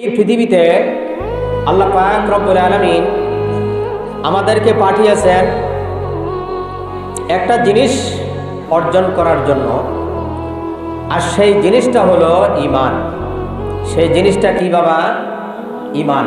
এই পৃথিবীতে আল্লাহ রব্বুল আলমিন আমাদেরকে পাঠিয়েছেন একটা জিনিস অর্জন করার জন্য। আর সেই জিনিসটা হলো ইমান সেই জিনিসটা কি বাবা? ইমান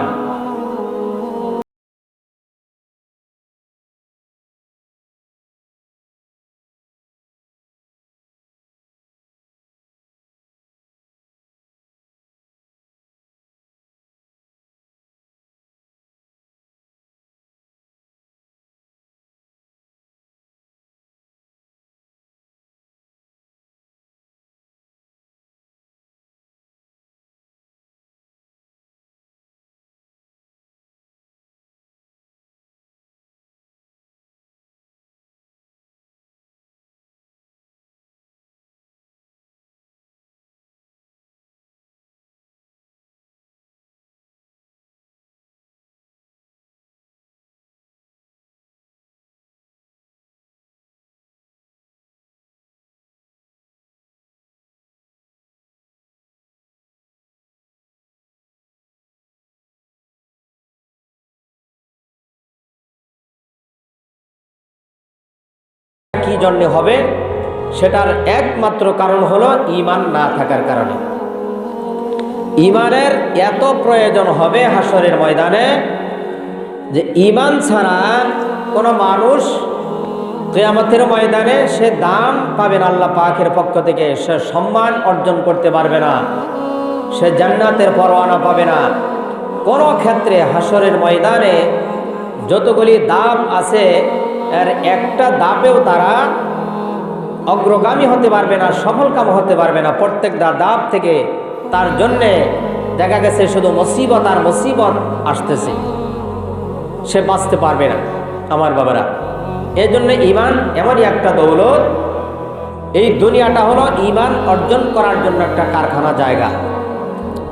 জন্য হবে, সেটার একমাত্র কারণ হলো ইমান না থাকার কারণে। ইমানের এত প্রয়োজন হবে হাসরের ময়দানে যে ইমান ছাড়া কোনো মানুষ কেয়ামতের ময়দানে সে দাম পাবে না, আল্লাহ পাকের পক্ষ থেকে। সে সম্মান অর্জন করতে পারবে না, সে জান্নাতের পরোয়ানা পাবে না। কোনো ক্ষেত্রে হাসরের ময়দানে যতগুলি দাম আছে এর একটা দাপেও তারা অগ্রগামী হতে পারবে না, সফলকাম হতে পারবে না। প্রত্যেকটা দাব থেকে তার জন্যে দেখা গেছে শুধু মুসিবত আর মুসিবত আসতেছে। সে বাঁচতে পারবে না, আমার বাবারা। এই জন্য ইমান এমনই একটা দৌলত। এই দুনিয়াটা হলো ইমান অর্জন করার জন্য একটা কারখানা জায়গা।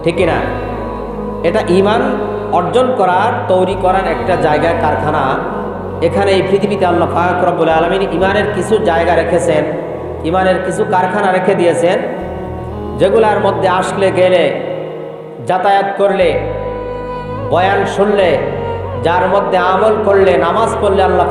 ঠিক না এটা ইমান অর্জন করার, তৈরি করার একটা জায়গা, কারখানা। এখানে এই পৃথিবীতে আল্লাহ ফাক রব্বুল আলমিন ইমানের কিছু জায়গা রেখেছেন ইমানের কিছু কারখানা রেখে দিয়েছেন, যেগুলার মধ্যে আসলে, গেলে, যাতায়াত করলে, বয়ান শুনলে, যার মধ্যে আমল করলে, নামাজ পড়লে আল্লাহ